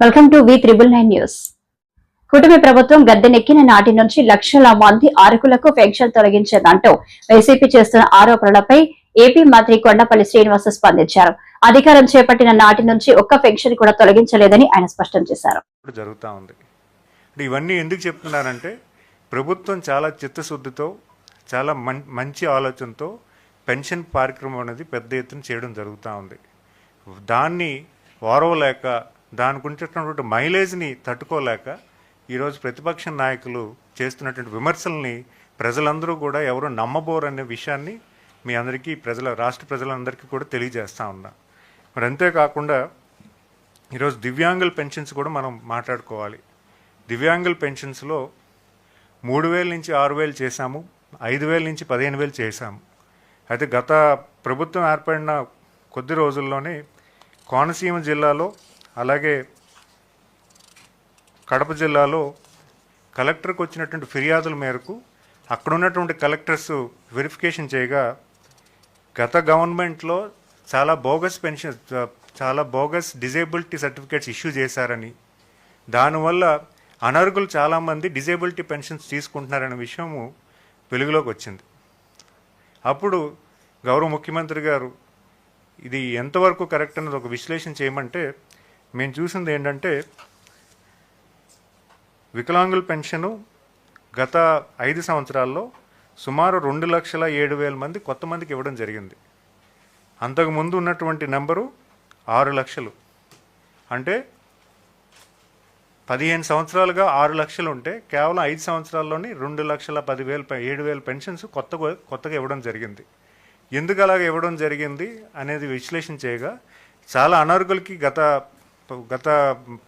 Welcome to V triple nine news కుటుంబ ప్రభుత్వం గద్దెనెక్కిన నాటి నుంచి లక్షల మంది అరకులకు పెన్షన్ తొలగించేదంటూ వైసీపీ చేస్తున్న ఆరోపణలపై ఏపీ మంత్రి కొండపల్లి శ్రీనివాస స్పందించారు. అధికారం చేపట్టిన నాటి నుంచి ఒక్క పెన్షన్ కూడా తొలగించలేదని ఆయన స్పష్టం చేశారు. జరుగుతా జరుగుతూ ఉంది. ఇవన్నీ ఎందుకు చెప్తున్నారంటే ప్రభుత్వం చాలా చిత్తశుద్ధితో చాలా మంచి ఆలోచనతో పెన్షన్ కార్యక్రమం అనేది పెద్ద ఎత్తున చేయడం జరుగుతూ ఉంది. దాన్ని ఓరవలేక దానికి ఉంచేటటువంటి మైలేజ్ని తట్టుకోలేక ఈరోజు ప్రతిపక్ష నాయకులు చేస్తున్నటువంటి విమర్శల్ని ప్రజలందరూ కూడా ఎవరు నమ్మబోరు అనే విషయాన్ని మీ అందరికీ ప్రజల రాష్ట్ర ప్రజలందరికీ కూడా తెలియజేస్తూ ఉన్నా. మరి అంతేకాకుండా ఈరోజు దివ్యాంగుల పెన్షన్స్ కూడా మనం మాట్లాడుకోవాలి. దివ్యాంగుల పెన్షన్స్లో మూడు వేల నుంచి ఆరు వేలు చేశాము ఐదు వేల నుంచి పదిహేను వేలు చేశాము. అయితే గత ప్రభుత్వం ఏర్పడిన కొద్ది రోజుల్లోనే కోనసీమ జిల్లాలో అలాగే కడప జిల్లాలో కలెక్టర్కి వచ్చినటువంటి ఫిర్యాదుల మేరకు అక్కడ ఉన్నటువంటి కలెక్టర్స్ వెరిఫికేషన్ చేయగా గత గవర్నమెంట్లో చాలా బోగస్ పెన్షన్ చాలా బోగస్ డిజేబిలిటీ సర్టిఫికేట్స్ ఇష్యూ చేశారని దానివల్ల అనర్హులు చాలామంది డిజేబిలిటీ పెన్షన్స్ తీసుకుంటున్నారనే విషయము వెలుగులోకి వచ్చింది. అప్పుడు గౌరవ ముఖ్యమంత్రి గారు ఇది ఎంతవరకు కరెక్ట్ అన్నది ఒక విశ్లేషణ చేయమంటే మేము చూసింది ఏంటంటే వికలాంగుల పెన్షను గత ఐదు సంవత్సరాల్లో సుమారు రెండు లక్షల ఏడు వేల మంది కొత్త మందికి ఇవ్వడం జరిగింది. అంతకు ముందు ఉన్నటువంటి నెంబరు ఆరు లక్షలు. అంటే పదిహేను సంవత్సరాలుగా ఆరు లక్షలు ఉంటే కేవలం ఐదు సంవత్సరాల్లోనే రెండు లక్షల పదివేలు ఏడు వేల పెన్షన్స్ కొత్తగా కొత్తగా ఇవ్వడం జరిగింది. ఎందుకు అలాగ ఇవ్వడం జరిగింది అనేది విశ్లేషణ చేయగా చాలా అనర్హులకి గత గత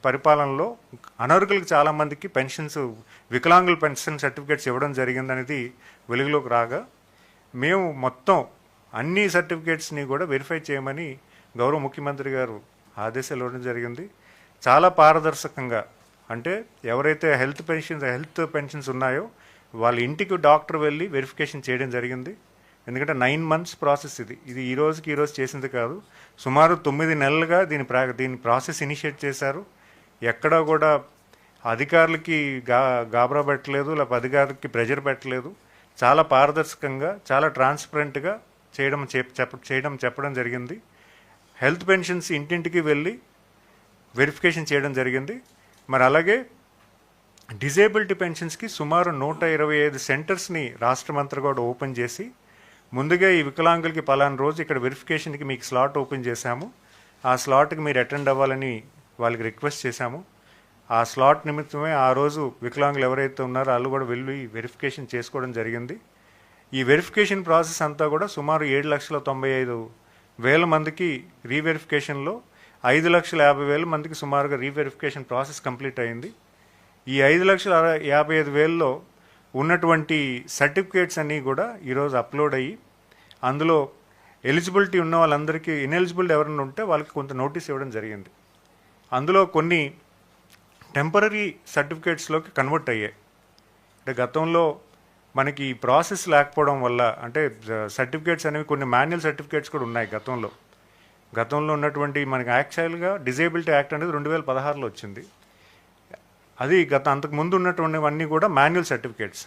పరిపాలనలో అనర్హులకు చాలామందికి పెన్షన్స్ వికలాంగుల పెన్షన్ సర్టిఫికేట్స్ ఇవ్వడం జరిగింది అనేది వెలుగులోకి రాగా మేము మొత్తం అన్ని సర్టిఫికేట్స్ని కూడా వెరిఫై చేయమని గౌరవ ముఖ్యమంత్రి గారు ఆదేశాలు ఇవ్వడం జరిగింది. చాలా పారదర్శకంగా అంటే ఎవరైతే హెల్త్ పెన్షన్స్ హెల్త్ పెన్షన్స్ ఉన్నాయో వాళ్ళ ఇంటికి డాక్టర్ వెళ్ళి వెరిఫికేషన్ చేయడం జరిగింది. ఎందుకంటే నైన్ మంత్స్ ప్రాసెస్ ఇది. ఇది ఈ రోజుకి ఈరోజు చేసింది కాదు. సుమారు తొమ్మిది నెలలుగా దీని ప్రా దీని ప్రాసెస్ ఇనిషియేట్ చేశారు. ఎక్కడా కూడా అధికారులకి గా గాబరా పెట్టలేదు లేకపోతే అధికారులకి ప్రెజర్ పెట్టలేదు. చాలా పారదర్శకంగా చాలా ట్రాన్స్పరెంట్గా చేయడం చెప్ చెప్ప చేయడం చెప్పడం జరిగింది. హెల్త్ పెన్షన్స్ ఇంటింటికి వెళ్ళి వెరిఫికేషన్ చేయడం జరిగింది. మరి అలాగే డిజేబిలిటీ పెన్షన్స్కి సుమారు నూట ఇరవై ఐదు సెంటర్స్ని రాష్ట్రమంతా కూడా ఓపెన్ చేసి ముందుగా ఈ వికలాంగులకి పలానా రోజు ఇక్కడ వెరిఫికేషన్కి మీకు స్లాట్ ఓపెన్ చేశాము. ఆ స్లాట్కి మీరు అటెండ్ అవ్వాలని వాళ్ళకి రిక్వెస్ట్ చేశాము. ఆ స్లాట్ నిమిత్తమే ఆ రోజు వికలాంగులు ఎవరైతే ఉన్నారో వాళ్ళు కూడా వెళ్ళి వెరిఫికేషన్ చేసుకోవడం జరిగింది. ఈ వెరిఫికేషన్ ప్రాసెస్ అంతా కూడా సుమారు ఏడు లక్షల తొంభై ఐదు వేల మందికి రీవెరిఫికేషన్లో ఐదు లక్షల యాభై వేల మందికి సుమారుగా రీవెరిఫికేషన్ ప్రాసెస్ కంప్లీట్ అయింది. ఈ ఐదు లక్షల అర- యాభై ఐదు వేలలో ఉన్నటువంటి సర్టిఫికేట్స్ అన్నీ కూడా ఈరోజు అప్లోడ్ అయ్యి అందులో ఎలిజిబిలిటీ ఉన్న వాళ్ళందరికీ ఇన్ఎలిజిబుల్ ఎవరైనా ఉంటే వాళ్ళకి కొంత నోటీస్ ఇవ్వడం జరిగింది. అందులో కొన్ని టెంపరీ సర్టిఫికేట్స్లోకి కన్వర్ట్ అయ్యాయి. అంటే గతంలో మనకి ఈ ప్రాసెస్ లేకపోవడం వల్ల అంటే సర్టిఫికేట్స్ అనేవి కొన్ని మాన్యువల్ సర్టిఫికేట్స్ కూడా ఉన్నాయి గతంలో. గతంలో ఉన్నటువంటి మనకి యాక్చువల్గా డిజేబిలిటీ యాక్ట్ అనేది రెండు వేల పదహారులో వచ్చింది. అది గత అంతకు ముందు ఉన్నటువంటివన్నీ కూడా manual certificates.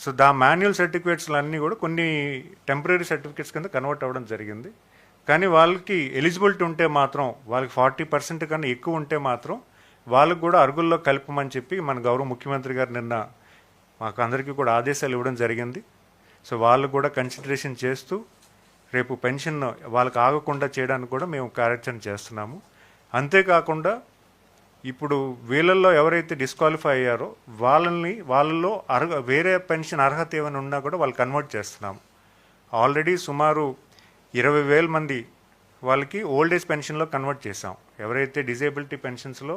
So the manual సర్టిఫికేట్స్లన్నీ కూడా కొన్ని టెంపరీ సర్టిఫికేట్స్ కింద కన్వర్ట్ అవ్వడం జరిగింది. కానీ వాళ్ళకి ఎలిజిబిలిటీ ఉంటే మాత్రం వాళ్ళకి ఫార్టీ పర్సెంట్ కన్నా ఎక్కువ ఉంటే మాత్రం వాళ్ళకు కూడా అరుగుల్లో కలపమని చెప్పి మన గౌరవ ముఖ్యమంత్రి గారు నిన్న మాకు అందరికీ కూడా ఆదేశాలు ఇవ్వడం జరిగింది. సో వాళ్ళు కూడా కన్సిడరేషన్ చేస్తూ రేపు పెన్షన్ వాళ్ళకి ఆగకుండా చేయడానికి కూడా మేము కార్యాచరణ చేస్తున్నాము. అంతేకాకుండా ఇప్పుడు వీళ్ళల్లో ఎవరైతే డిస్క్వాలిఫై అయ్యారో వాళ్ళని వాళ్ళల్లో అర్హ వేరే పెన్షన్ అర్హత ఏమైనా ఉన్నా కూడా వాళ్ళు కన్వర్ట్ చేస్తున్నాము ఆల్రెడీ సుమారు ఇరవై వేల మంది వాళ్ళకి ఓల్డ్ ఏజ్ పెన్షన్లో కన్వర్ట్ చేసాం ఎవరైతే డిజేబిలిటీ పెన్షన్స్లో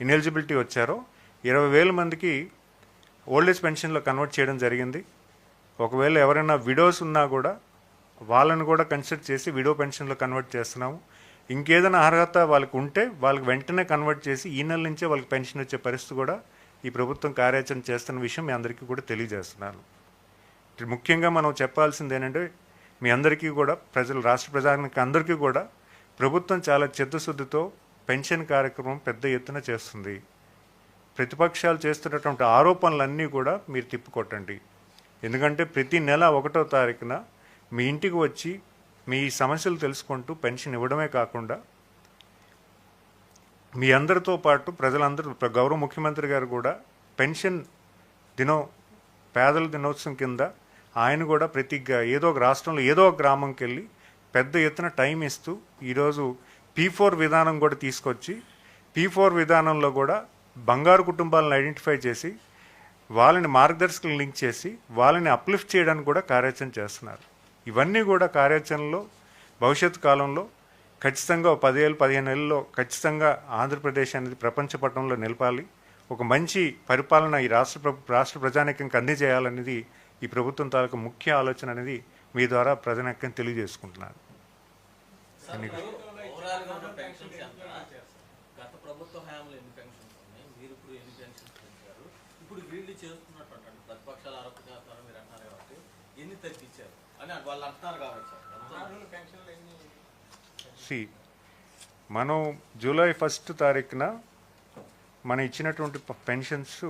ఇనెలిజిబిలిటీ వచ్చారో ఇరవై వేల మందికి ఓల్డ్ ఏజ్ పెన్షన్లో కన్వర్ట్ చేయడం జరిగింది. ఒకవేళ ఎవరైనా విడోస్ ఉన్నా కూడా వాళ్ళని కూడా కన్సిడర్ చేసి విడో పెన్షన్లో కన్వర్ట్ చేస్తున్నాము. ఇంకేదైనా అర్హత వాళ్ళకు ఉంటే వాళ్ళకి వెంటనే కన్వర్ట్ చేసి ఈ నెల నుంచే వాళ్ళకి పెన్షన్ వచ్చే పరిస్థితి కూడా ఈ ప్రభుత్వం కార్యాచరణ చేస్తున్న విషయం మీ అందరికీ కూడా తెలియజేస్తున్నాను. ముఖ్యంగా మనం చెప్పాల్సింది ఏంటంటే మీ అందరికీ కూడా ప్రజలు రాష్ట్ర ప్రజానికి అందరికీ కూడా ప్రభుత్వం చాలా చిత్తశుద్ధితో పెన్షన్ కార్యక్రమం పెద్ద ఎత్తున చేస్తుంది. ప్రతిపక్షాలు చేస్తున్నటువంటి ఆరోపణలన్నీ కూడా మీరు తిప్పికొట్టండి. ఎందుకంటే ప్రతి నెల ఒకటో తారీఖున మీ ఇంటికి వచ్చి మీ సమస్యలు తెలుసుకుంటూ పెన్షన్ ఇవ్వడమే కాకుండా మీ అందరితో పాటు ప్రజలందరూ గౌరవ ముఖ్యమంత్రి గారు కూడా పెన్షన్ దినో పేదల దినోత్సవం కింద ఆయన కూడా ప్రతి ఏదో ఒక రాష్ట్రంలో ఏదో ఒక గ్రామంకి వెళ్ళి పెద్ద ఎత్తున టైం ఇస్తూ ఈరోజు పీ ఫోర్ విధానం కూడా తీసుకొచ్చి పీ ఫోర్ విధానంలో కూడా బంగారు కుటుంబాలను ఐడెంటిఫై చేసి వాళ్ళని మార్గదర్శకులు లింక్ చేసి వాళ్ళని అప్లిఫ్ట్ చేయడానికి కూడా కార్యాచరణ చేస్తున్నారు. ఇవన్నీ కూడా కార్యాచరణలో భవిష్యత్ కాలంలో ఖచ్చితంగా పదివేలు పదిహేను నెలల్లో ఖచ్చితంగా ఆంధ్రప్రదేశ్ అనేది ప్రపంచ పటంలో నిలపాలి. ఒక మంచి పరిపాలన ఈ రాష్ట్ర రాష్ట్ర ప్రజానీకంకి అందజేయాలనేది ఈ ప్రభుత్వం తాలూకు ముఖ్య ఆలోచన అనేది మీ ద్వారా ప్రజానీకం తెలియజేసుకుంటున్నాను. అని వాళ్ళు అంటున్నారు కాబట్టి సి మనం జూలై ఫస్ట్ తారీఖున మనం ఇచ్చినటువంటి పెన్షన్స్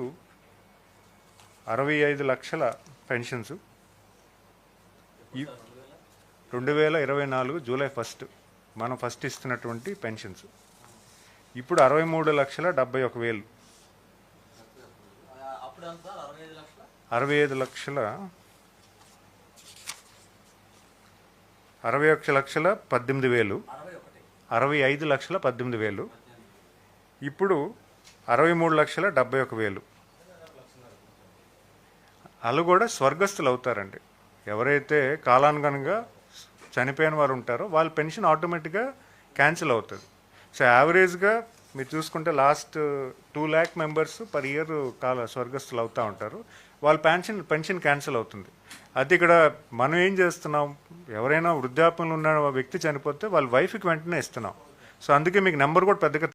అరవై ఐదు లక్షల పెన్షన్స్. రెండు వేల? ఇరవై నాలుగు జూలై ఫస్ట్ మనం ఫస్ట్ ఇస్తున్నటువంటి పెన్షన్స్. ఇప్పుడు అరవై మూడు లక్షల డెబ్బై ఒక వేలు. అరవై ఐదు లక్షల అరవై ఒక లక్షల పద్దెనిమిది వేలు. అరవై అరవై ఐదు లక్షల పద్దెనిమిది వేలు. ఇప్పుడు అరవై మూడు లక్షల డెబ్బై ఒక వేలు. వాళ్ళు కూడా స్వర్గస్థులు అవుతారండి. ఎవరైతే కాలానుగుణంగా చనిపోయిన వారు ఉంటారో వాళ్ళ పెన్షన్ ఆటోమేటిక్గా క్యాన్సిల్ అవుతుంది. సో యావరేజ్గా మీరు చూసుకుంటే last two lakh members per year కాల స్వర్గస్థులు అవుతూ ఉంటారు. వాళ్ళ పెన్షన్ పెన్షన్ క్యాన్సిల్ అవుతుంది. అది ఇక్కడ మనం ఏం చేస్తున్నాం? ఎవరైనా వృద్ధాప్యంలో ఉన్న వ్యక్తి చనిపోతే వాళ్ళ వైఫ్కి వెంటనే ఇస్తున్నాం. సో అందుకే మీకు నెంబర్ కూడా పెద్దగా